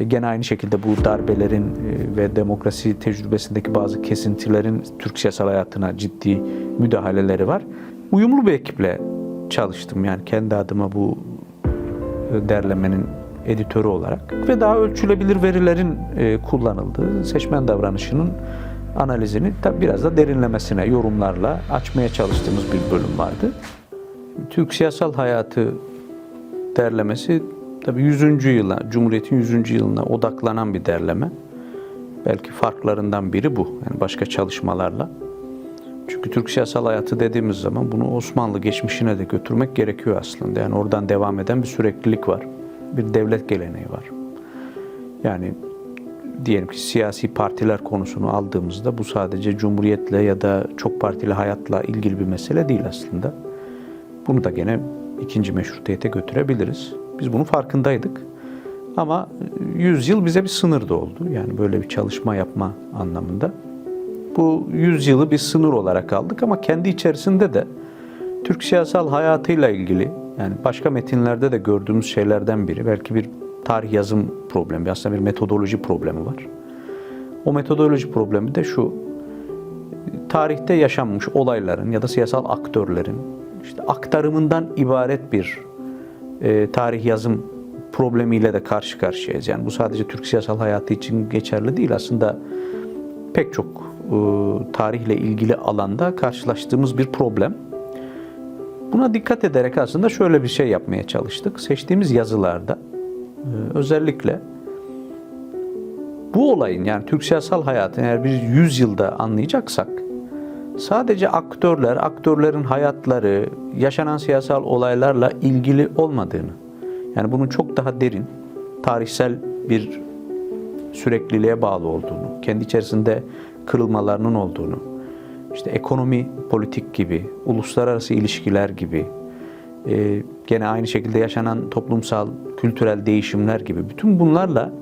E, Gene aynı şekilde bu darbelerin e, ve demokrasi tecrübesindeki bazı kesintilerin Türk siyasal hayatına ciddi müdahaleleri var. Uyumlu bir ekiple çalıştım yani kendi adıma bu e, derlemenin editörü olarak ve daha ölçülebilir verilerin kullanıldığı seçmen davranışının analizini tabi biraz da derinlemesine yorumlarla açmaya çalıştığımız bir bölüm vardı. Türk siyasal hayatı derlemesi tabi 100. yıla, Cumhuriyet'in 100. yılına odaklanan bir derleme. Belki farklarından biri bu. Yani başka çalışmalarla. Çünkü Türk siyasal hayatı dediğimiz zaman bunu Osmanlı geçmişine de götürmek gerekiyor aslında. Yani oradan devam eden bir süreklilik var. Bir devlet geleneği var. Yani diyelim ki siyasi partiler konusunu aldığımızda bu sadece cumhuriyetle ya da çok partili hayatla ilgili bir mesele değil aslında. Bunu da gene ikinci meşrutiyete götürebiliriz. Biz bunun farkındaydık. Ama 100 yıl bize bir sınır da oldu. Yani böyle bir çalışma yapma anlamında. Bu 100 yılı bir sınır olarak aldık ama kendi içerisinde de Türk siyasal hayatıyla ilgili yani başka metinlerde de gördüğümüz şeylerden biri belki bir tarih yazım problemi, aslında bir metodoloji problemi var. O metodoloji problemi de şu. Tarihte yaşanmış olayların ya da siyasal aktörlerin işte aktarımından ibaret bir e, tarih yazım problemiyle de karşı karşıyayız. Yani bu sadece Türk siyasal hayatı için geçerli değil. Aslında pek çok e, tarihle ilgili alanda karşılaştığımız bir problem. Buna dikkat ederek aslında şöyle bir şey yapmaya çalıştık. Seçtiğimiz yazılarda e, özellikle bu olayın yani Türk siyasal hayatını eğer bir 100 yılda anlayacaksak sadece aktörler, aktörlerin hayatları, yaşanan siyasal olaylarla ilgili olmadığını, yani bunun çok daha derin, tarihsel bir sürekliliğe bağlı olduğunu, kendi içerisinde kırılmalarının olduğunu, işte ekonomi, politik gibi, uluslararası ilişkiler gibi, e, gene aynı şekilde yaşanan toplumsal, kültürel değişimler gibi bütün bunlarla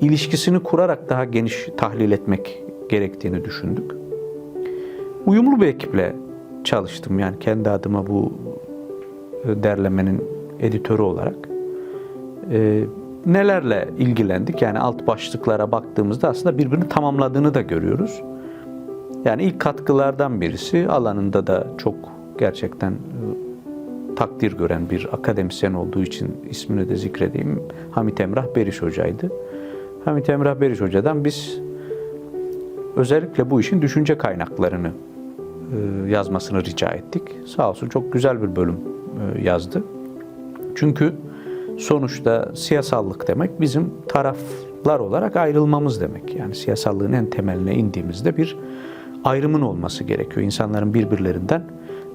ilişkisini kurarak daha geniş tahlil etmek gerektiğini düşündük. Uyumlu bir ekiple çalıştım yani kendi adıma bu e, derlemenin editörü olarak. E, nelerle ilgilendik? Yani alt başlıklara baktığımızda aslında birbirini tamamladığını da görüyoruz. Yani ilk katkılardan birisi alanında da çok gerçekten e, takdir gören bir akademisyen olduğu için ismini de zikredeyim. Hamit Emrah Beriş Hoca'ydı. Hamit Emrah Beriş Hoca'dan biz özellikle bu işin düşünce kaynaklarını yazmasını rica ettik. Sağ olsun çok güzel bir bölüm e, yazdı. Çünkü sonuçta siyasallık demek bizim taraflar olarak ayrılmamız demek. Yani siyasallığın en temeline indiğimizde bir ayrımın olması gerekiyor. İnsanların birbirlerinden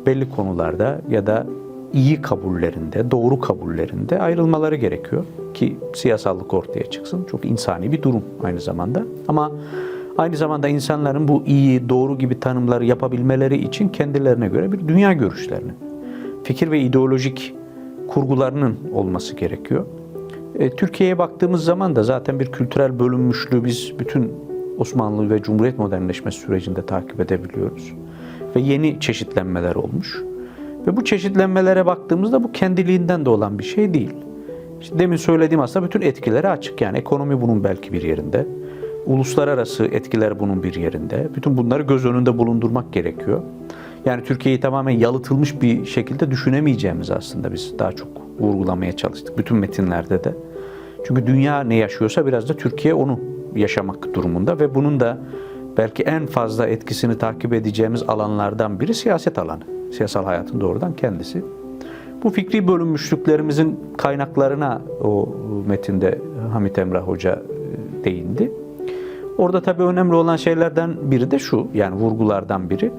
belli konularda ya da iyi kabullerinde, doğru kabullerinde ayrılmaları gerekiyor ki siyasallık ortaya çıksın. Çok insani bir durum aynı zamanda. Ama aynı zamanda insanların bu iyi, doğru gibi tanımları yapabilmeleri için kendilerine göre bir dünya görüşlerini, fikir ve ideolojik kurgularının olması gerekiyor. E, Türkiye'ye baktığımız zaman da zaten bir kültürel bölünmüşlüğü biz bütün Osmanlı ve Cumhuriyet modernleşmesi sürecinde takip edebiliyoruz. Ve yeni çeşitlenmeler olmuş. Ve bu çeşitlenmelere baktığımızda bu kendiliğinden de olan bir şey değil. İşte demin söylediğim aslında bütün etkileri açık. Yani ekonomi bunun belki bir yerinde. Uluslararası etkiler bunun bir yerinde. Bütün bunları göz önünde bulundurmak gerekiyor. Yani Türkiye'yi tamamen yalıtılmış bir şekilde düşünemeyeceğimiz aslında biz daha çok vurgulamaya çalıştık. Bütün metinlerde de. Çünkü dünya ne yaşıyorsa biraz da Türkiye onu yaşamak durumunda ve bunun da belki en fazla etkisini takip edeceğimiz alanlardan biri siyaset alanı. Siyasal hayatın doğrudan kendisi. Bu fikri bölünmüşlüklerimizin kaynaklarına o metinde Hamit Emrah Hoca e, değindi. Orada tabii önemli olan şeylerden biri de şu, yani vurgulardan biri.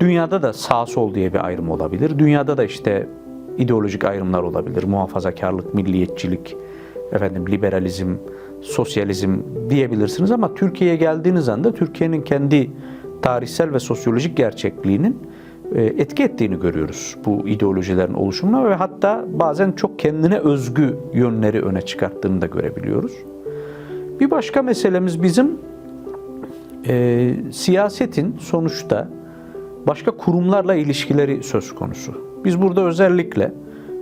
Dünyada da sağ sol diye bir ayrım olabilir. Dünyada da işte ideolojik ayrımlar olabilir. Muhafazakarlık, milliyetçilik, efendim liberalizm, sosyalizm diyebilirsiniz ama Türkiye'ye geldiğiniz anda Türkiye'nin kendi tarihsel ve sosyolojik gerçekliğinin e, etki ettiğini görüyoruz bu ideolojilerin oluşumuna ve hatta bazen çok kendine özgü yönleri öne çıkarttığını da görebiliyoruz. Bir başka meselemiz bizim e, siyasetin sonuçta başka kurumlarla ilişkileri söz konusu. Biz burada özellikle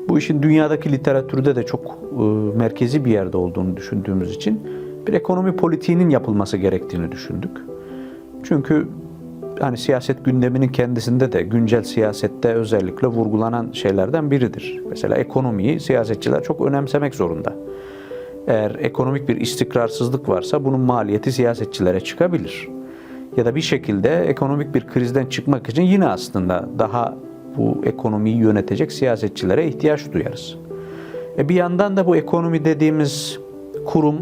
bu işin dünyadaki literatürde de çok e, merkezi bir yerde olduğunu düşündüğümüz için bir ekonomi politiğinin yapılması gerektiğini düşündük. Çünkü hani siyaset gündeminin kendisinde de güncel siyasette özellikle vurgulanan şeylerden biridir. Mesela ekonomiyi siyasetçiler çok önemsemek zorunda. Eğer ekonomik bir istikrarsızlık varsa bunun maliyeti siyasetçilere çıkabilir. Ya da bir şekilde ekonomik bir krizden çıkmak için yine aslında daha bu ekonomiyi yönetecek siyasetçilere ihtiyaç duyarız. E bir yandan da bu ekonomi dediğimiz kurum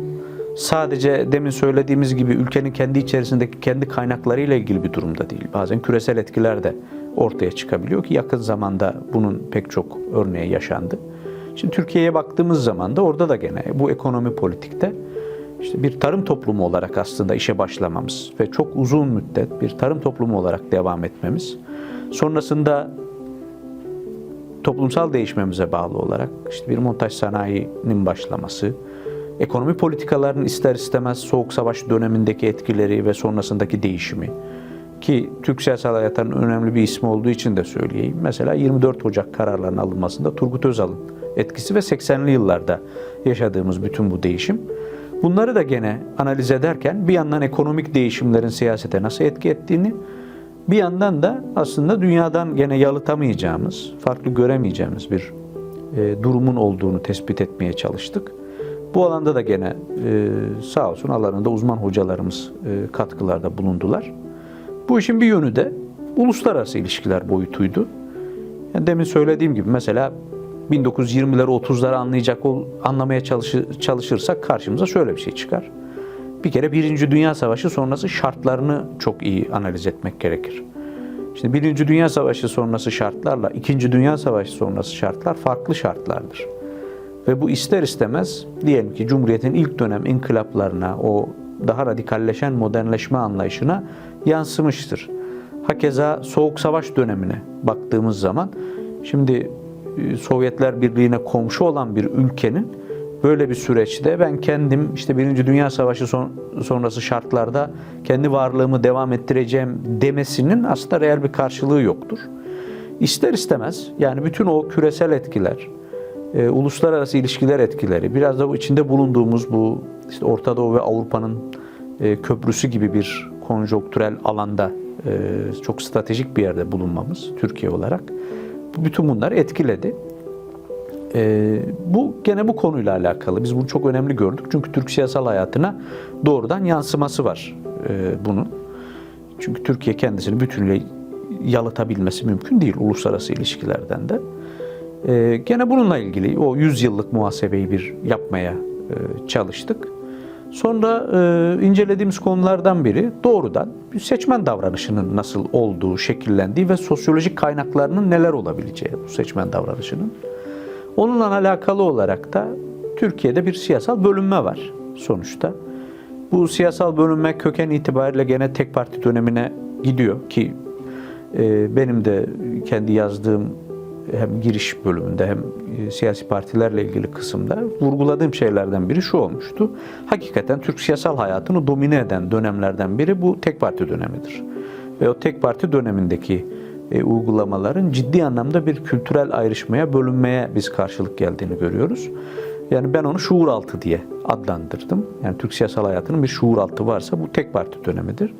sadece demin söylediğimiz gibi ülkenin kendi içerisindeki kendi kaynaklarıyla ilgili bir durumda değil. Bazen küresel etkiler de ortaya çıkabiliyor ki yakın zamanda bunun pek çok örneği yaşandı. Şimdi Türkiye'ye baktığımız zaman da orada da gene bu ekonomi politikte işte bir tarım toplumu olarak aslında işe başlamamız ve çok uzun müddet bir tarım toplumu olarak devam etmemiz. Sonrasında toplumsal değişmemize bağlı olarak işte bir montaj sanayinin başlaması, ekonomi politikalarının ister istemez Soğuk Savaş dönemindeki etkileri ve sonrasındaki değişimi ki Türk siyasal hayatının önemli bir ismi olduğu için de söyleyeyim. Mesela 24 Ocak kararlarının alınmasında Turgut Özal'ın etkisi ve 80'li yıllarda yaşadığımız bütün bu değişim. Bunları da gene analiz ederken bir yandan ekonomik değişimlerin siyasete nasıl etki ettiğini, bir yandan da aslında dünyadan gene yalıtamayacağımız, farklı göremeyeceğimiz bir e, durumun olduğunu tespit etmeye çalıştık. Bu alanda da gene e, sağ olsun alanında uzman hocalarımız e, katkılarda bulundular. Bu işin bir yönü de uluslararası ilişkiler boyutuydu. Yani demin söylediğim gibi mesela 1920'leri 30'ları anlayacak ol, anlamaya çalışır, çalışırsak karşımıza şöyle bir şey çıkar. Bir kere Birinci Dünya Savaşı sonrası şartlarını çok iyi analiz etmek gerekir. Şimdi Birinci Dünya Savaşı sonrası şartlarla İkinci Dünya Savaşı sonrası şartlar farklı şartlardır. Ve bu ister istemez diyelim ki Cumhuriyet'in ilk dönem inkılaplarına, o daha radikalleşen modernleşme anlayışına yansımıştır. Hakeza Soğuk Savaş dönemine baktığımız zaman şimdi Sovyetler Birliği'ne komşu olan bir ülkenin böyle bir süreçte ben kendim işte Birinci Dünya Savaşı son, sonrası şartlarda kendi varlığımı devam ettireceğim demesinin aslında reel bir karşılığı yoktur. İster istemez yani bütün o küresel etkiler, e, uluslararası ilişkiler etkileri, biraz da bu içinde bulunduğumuz bu işte Orta Doğu ve Avrupa'nın e, köprüsü gibi bir konjonktürel alanda e, çok stratejik bir yerde bulunmamız Türkiye olarak bütün bunlar etkiledi. E, bu gene bu konuyla alakalı. Biz bunu çok önemli gördük. Çünkü Türk siyasal hayatına doğrudan yansıması var e, bunun. Çünkü Türkiye kendisini bütünüyle yalıtabilmesi mümkün değil uluslararası ilişkilerden de. E, gene bununla ilgili o 100 yıllık muhasebeyi bir yapmaya e, çalıştık. Sonra e, incelediğimiz konulardan biri doğrudan seçmen davranışının nasıl olduğu, şekillendiği ve sosyolojik kaynaklarının neler olabileceği bu seçmen davranışının. Onunla alakalı olarak da Türkiye'de bir siyasal bölünme var sonuçta. Bu siyasal bölünme köken itibariyle gene tek parti dönemine gidiyor ki e, benim de kendi yazdığım hem giriş bölümünde hem e, siyasi partilerle ilgili kısımda vurguladığım şeylerden biri şu olmuştu. Hakikaten Türk siyasal hayatını domine eden dönemlerden biri bu tek parti dönemidir. Ve o tek parti dönemindeki e, uygulamaların ciddi anlamda bir kültürel ayrışmaya, bölünmeye biz karşılık geldiğini görüyoruz. Yani ben onu şuur altı diye adlandırdım. Yani Türk siyasal hayatının bir şuur altı varsa bu tek parti dönemidir.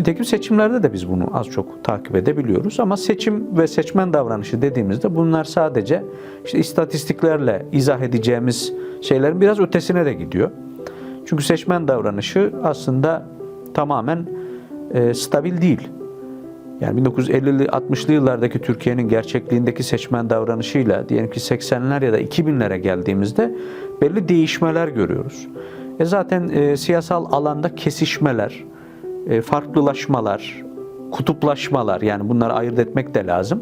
Nitekim seçimlerde de biz bunu az çok takip edebiliyoruz ama seçim ve seçmen davranışı dediğimizde bunlar sadece işte istatistiklerle izah edeceğimiz şeylerin biraz ötesine de gidiyor. Çünkü seçmen davranışı aslında tamamen e, stabil değil. Yani 1950'li 60'lı yıllardaki Türkiye'nin gerçekliğindeki seçmen davranışıyla diyelim ki 80'ler ya da 2000'lere geldiğimizde belli değişmeler görüyoruz. E zaten e, siyasal alanda kesişmeler, farklılaşmalar, kutuplaşmalar yani bunları ayırt etmek de lazım.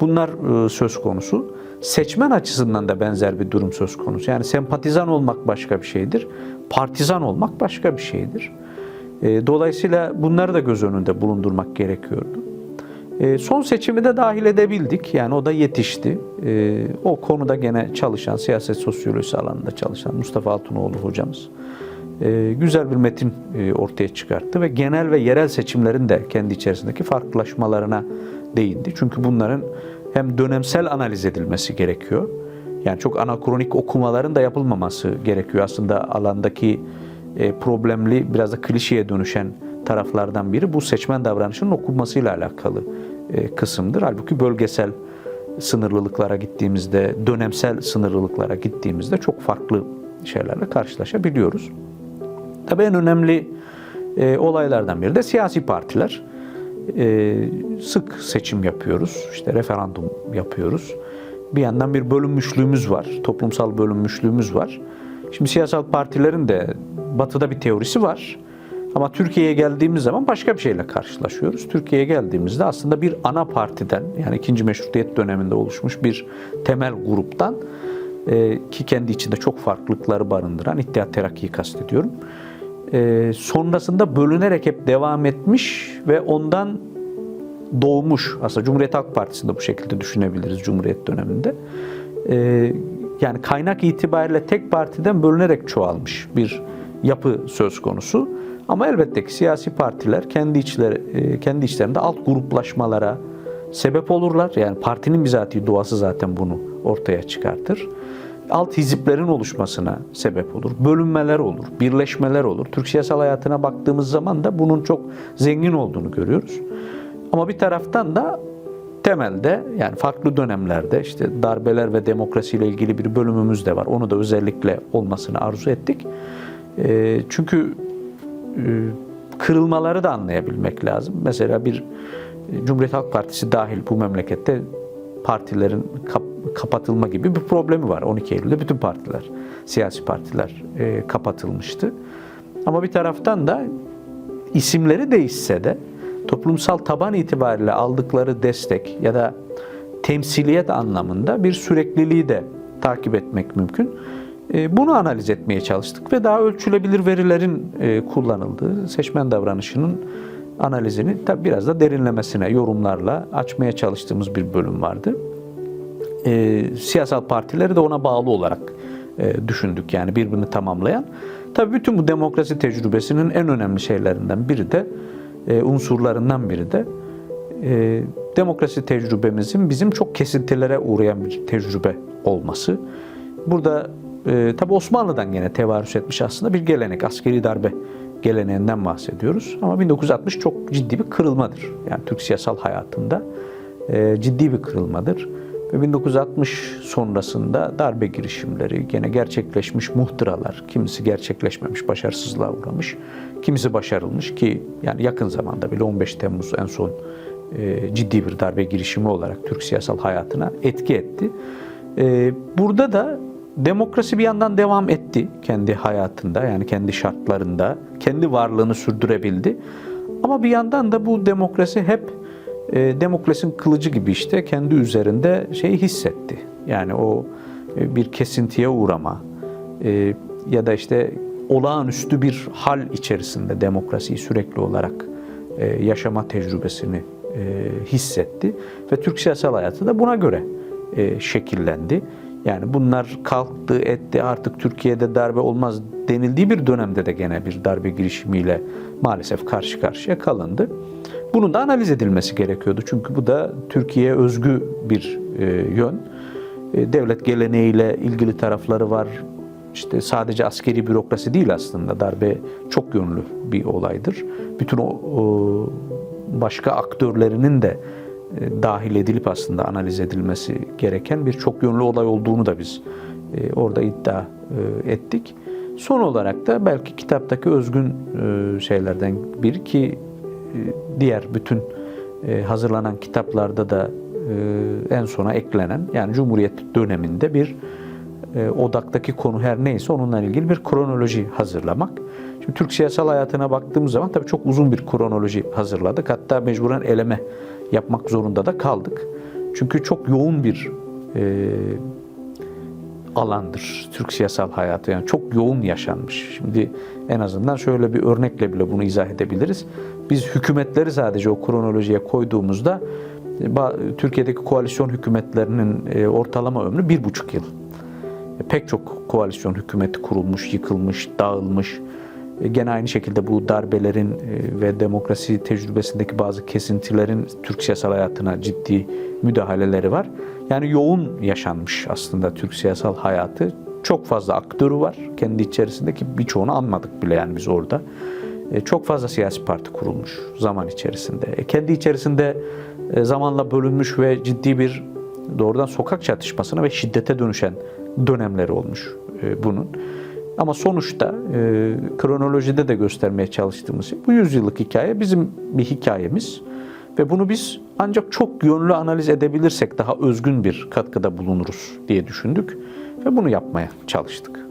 Bunlar e, söz konusu. Seçmen açısından da benzer bir durum söz konusu. Yani sempatizan olmak başka bir şeydir. Partizan olmak başka bir şeydir. E, dolayısıyla bunları da göz önünde bulundurmak gerekiyordu. Son seçimi de dahil edebildik. Yani o da yetişti. O konuda gene çalışan, siyaset sosyolojisi alanında çalışan Mustafa Altunoğlu hocamız e, güzel bir metin e, ortaya çıkarttı ve genel ve yerel seçimlerin de kendi içerisindeki farklılaşmalarına değindi. Çünkü bunların hem dönemsel analiz edilmesi gerekiyor. Yani çok anakronik okumaların da yapılmaması gerekiyor. Aslında alandaki e, problemli, biraz da klişeye dönüşen taraflardan biri bu seçmen davranışının okunmasıyla alakalı e, kısımdır. Halbuki bölgesel sınırlılıklara gittiğimizde, dönemsel sınırlılıklara gittiğimizde çok farklı şeylerle karşılaşabiliyoruz. Tabii en önemli e, olaylardan biri de siyasi partiler. E, sık seçim yapıyoruz, işte referandum yapıyoruz. Bir yandan bir bölünmüşlüğümüz var, toplumsal bölünmüşlüğümüz var. Şimdi siyasal partilerin de batıda bir teorisi var. Ama Türkiye'ye geldiğimiz zaman başka bir şeyle karşılaşıyoruz. Türkiye'ye geldiğimizde aslında bir ana partiden yani ikinci meşrutiyet döneminde oluşmuş bir temel gruptan e, ki kendi içinde çok farklılıkları barındıran İttihat Terakki'yi kastediyorum. E, sonrasında bölünerek hep devam etmiş ve ondan doğmuş. Aslında Cumhuriyet Halk Partisi'nde bu şekilde düşünebiliriz Cumhuriyet döneminde. E, yani kaynak itibariyle tek partiden bölünerek çoğalmış bir yapı söz konusu. Ama elbette ki siyasi partiler kendi içleri, e, kendi içlerinde alt gruplaşmalara sebep olurlar. Yani partinin bizatihi doğası zaten bunu ortaya çıkartır. Alt hiziplerin oluşmasına sebep olur. Bölünmeler olur, birleşmeler olur. Türk siyasal hayatına baktığımız zaman da bunun çok zengin olduğunu görüyoruz. Ama bir taraftan da temelde yani farklı dönemlerde işte darbeler ve demokrasiyle ilgili bir bölümümüz de var. Onu da özellikle olmasını arzu ettik. E, çünkü e, kırılmaları da anlayabilmek lazım. Mesela bir e, Cumhuriyet Halk Partisi dahil bu memlekette partilerin kapatılma gibi bir problemi var. 12 Eylül'de bütün partiler, siyasi partiler e, kapatılmıştı. Ama bir taraftan da isimleri değişse de toplumsal taban itibariyle aldıkları destek ya da temsiliyet anlamında bir sürekliliği de takip etmek mümkün. E, Bunu analiz etmeye çalıştık ve daha ölçülebilir verilerin e, kullanıldığı seçmen davranışının analizini tabi biraz da derinlemesine yorumlarla açmaya çalıştığımız bir bölüm vardı. E, siyasal partileri de ona bağlı olarak e, düşündük yani birbirini tamamlayan. Tabi bütün bu demokrasi tecrübesinin en önemli şeylerinden biri de e, unsurlarından biri de e, demokrasi tecrübemizin bizim çok kesintilere uğrayan bir tecrübe olması. Burada e, tabi Osmanlı'dan gene tevarüs etmiş aslında bir gelenek, askeri darbe geleneğinden bahsediyoruz. Ama 1960 çok ciddi bir kırılmadır. Yani Türk siyasal hayatında e, ciddi bir kırılmadır. Ve 1960 sonrasında darbe girişimleri, gene gerçekleşmiş muhtıralar, kimisi gerçekleşmemiş, başarısızlığa uğramış, kimisi başarılmış ki yani yakın zamanda bile 15 Temmuz en son e, ciddi bir darbe girişimi olarak Türk siyasal hayatına etki etti. E, burada da Demokrasi bir yandan devam etti kendi hayatında yani kendi şartlarında, kendi varlığını sürdürebildi. Ama bir yandan da bu demokrasi hep e, Demokles'in kılıcı gibi işte kendi üzerinde şeyi hissetti. Yani o e, bir kesintiye uğrama e, ya da işte olağanüstü bir hal içerisinde demokrasiyi sürekli olarak e, yaşama tecrübesini e, hissetti ve Türk siyasal hayatı da buna göre e, şekillendi. Yani bunlar kalktı etti artık Türkiye'de darbe olmaz denildiği bir dönemde de gene bir darbe girişimiyle maalesef karşı karşıya kalındı. Bunun da analiz edilmesi gerekiyordu. Çünkü bu da Türkiye'ye özgü bir e, yön. E, devlet geleneğiyle ilgili tarafları var. İşte sadece askeri bürokrasi değil aslında. Darbe çok yönlü bir olaydır. Bütün o, o başka aktörlerinin de e, dahil edilip aslında analiz edilmesi gereken bir çok yönlü olay olduğunu da biz e, orada iddia e, ettik. Son olarak da belki kitaptaki özgün şeylerden bir ki diğer bütün hazırlanan kitaplarda da en sona eklenen yani Cumhuriyet döneminde bir odaktaki konu her neyse onunla ilgili bir kronoloji hazırlamak. Şimdi Türk siyasal hayatına baktığımız zaman tabii çok uzun bir kronoloji hazırladık. Hatta mecburen eleme yapmak zorunda da kaldık. Çünkü çok yoğun bir e, alandır Türk siyasal hayatı. Yani çok yoğun yaşanmış. Şimdi en azından şöyle bir örnekle bile bunu izah edebiliriz. Biz hükümetleri sadece o kronolojiye koyduğumuzda e, Türkiye'deki koalisyon hükümetlerinin e, ortalama ömrü bir buçuk yıl. E, pek çok koalisyon hükümeti kurulmuş, yıkılmış, dağılmış. Gene aynı şekilde bu darbelerin ve demokrasi tecrübesindeki bazı kesintilerin Türk siyasal hayatına ciddi müdahaleleri var. Yani yoğun yaşanmış aslında Türk siyasal hayatı. Çok fazla aktörü var kendi içerisindeki birçoğunu anmadık bile yani biz orada. E, çok fazla siyasi parti kurulmuş zaman içerisinde. E, kendi içerisinde e, zamanla bölünmüş ve ciddi bir doğrudan sokak çatışmasına ve şiddete dönüşen dönemleri olmuş e, bunun. Ama sonuçta e, kronolojide de göstermeye çalıştığımız şey, bu yüzyıllık hikaye bizim bir hikayemiz ve bunu biz ancak çok yönlü analiz edebilirsek daha özgün bir katkıda bulunuruz diye düşündük ve bunu yapmaya çalıştık.